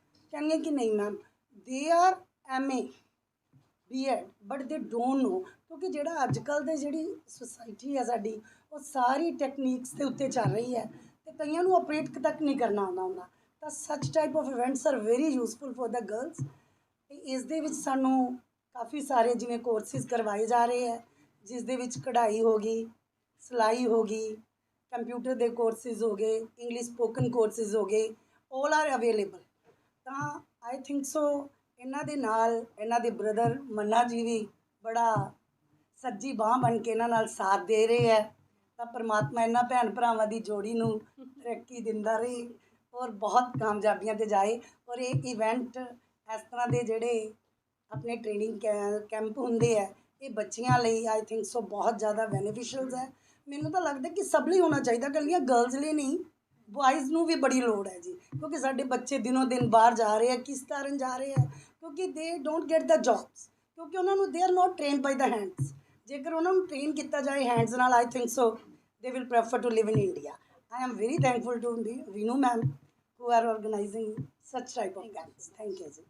ਕਿ ਨਹੀਂ ma'am they are MA BEd but they don't know ਕਿਉਂਕਿ ਜਿਹੜਾ ਅੱਜ ਕੱਲ ਦੇ ਜਿਹੜੀ ਸੋਸਾਇਟੀ ਹੈ ਸਾਡੀ, ਉਹ ਸਾਰੀ ਟੈਕਨੀਕਸ ਦੇ ਉੱਤੇ ਚੱਲ ਰਹੀ ਹੈ ਤੇ ਕਈਆਂ ਨੂੰ ਆਪਰੇਟ ਤੱਕ ਨਹੀਂ ਕਰਨਾ ਆਉਂਦਾ ਹੁੰਦਾ। ਤਾਂ such type of events are very useful for the girls ਤੇ ਇਸ ਦੇ ਵਿੱਚ ਸਾਨੂੰ ਕਾਫੀ ਸਾਰੇ ਜਿਵੇਂ ਕੋਰਸਿਸ ਕਰਵਾਏ ਜਾ ਰਹੇ ਹੈ, ਜਿਸ ਦੇ ਵਿੱਚ ਕਢਾਈ ਹੋ ਗਈ, ਸਿਲਾਈ ਹੋ ਗਈ ਕੰਪਿਊਟਰ ਦੇ ਕੋਰਸਿਸ ਹੋ ਗਏ ਇੰਗਲਿਸ਼ ਸਪੋਕਨ ਕੋਰਸਿਸ ਹੋ ਗਏ 올 ਆਰ ਅਵੇਲੇਬਲ ਤਾਂ ਆਈ ਥਿੰਕ ਸੋ ਇਹਨਾਂ ਦੇ ਨਾਲ ਇਹਨਾਂ ਦੇ ਬ੍ਰਦਰ ਮੰਨਾ ਜੀ ਵੀ ਬੜਾ ਸੱਜੀ ਬਾਹ ਬਣ ਕੇ ਇਹਨਾਂ ਨਾਲ ਸਾਥ ਦੇ ਰਹੇ ਹੈ। ਤਾਂ ਪ੍ਰਮਾਤਮਾ ਇਹਨਾਂ ਭੈਣ ਭਰਾਵਾਂ ਦੀ ਜੋੜੀ ਨੂੰ ਤਰੱਕੀ ਦਿੰਦਾ ਰਹੇ ਔਰ ਬਹੁਤ ਕਾਮਯਾਬੀਆਂ ਤੇ ਜਾਏ ਔਰ ਇਹ ਇਵੈਂਟ ਇਸ ਤਰ੍ਹਾਂ ਦੇ ਜਿਹੜੇ ਆਪਣੇ ਟ੍ਰੇਨਿੰਗ ਕੈਂਪ ਹੁੰਦੇ ਆ ਇਹ ਬੱਚੀਆਂ ਲਈ ਆਈ ਥਿੰਕ ਸੋ ਬਹੁਤ ਜ਼ਿਆਦਾ ਬੈਨੀਫੀਸ਼ੀਅਲਸ ਹੈ। ਮੈਨੂੰ ਤਾਂ ਲੱਗਦਾ ਕਿ ਸਭ ਲਈ ਹੋਣਾ ਚਾਹੀਦਾ, ਇਕੱਲੀਆਂ ਗਰਲਜ਼ ਲਈ ਨਹੀਂ ਬॉयਜ਼ ਨੂੰ ਵੀ ਬੜੀ ਲੋੜ ਹੈ ਜੀ, ਕਿਉਂਕਿ ਸਾਡੇ ਬੱਚੇ ਦਿਨੋਂ ਦਿਨ ਬਾਹਰ ਜਾ ਰਹੇ ਆ ਕਿਸ ਕਾਰਨ ਜਾ ਰਹੇ ਆ ਕਿਉਂਕਿ ਦੇ ਡੋਂਟ ਗੈਟ ਦਾ ਜੌਬਸ ਕਿਉਂਕਿ ਉਹਨਾਂ ਨੂੰ they are not trained by the hands ਜੇਕਰ ਉਹਨਾਂ ਨੂੰ ਟ੍ਰੇਨ ਕੀਤਾ ਜਾਏ ਹੈਂਡਸ ਨਾਲ I think so they will prefer to live in India I am very thankful to Veenu ma'am who are organizing such type of camps. Thank you. ji.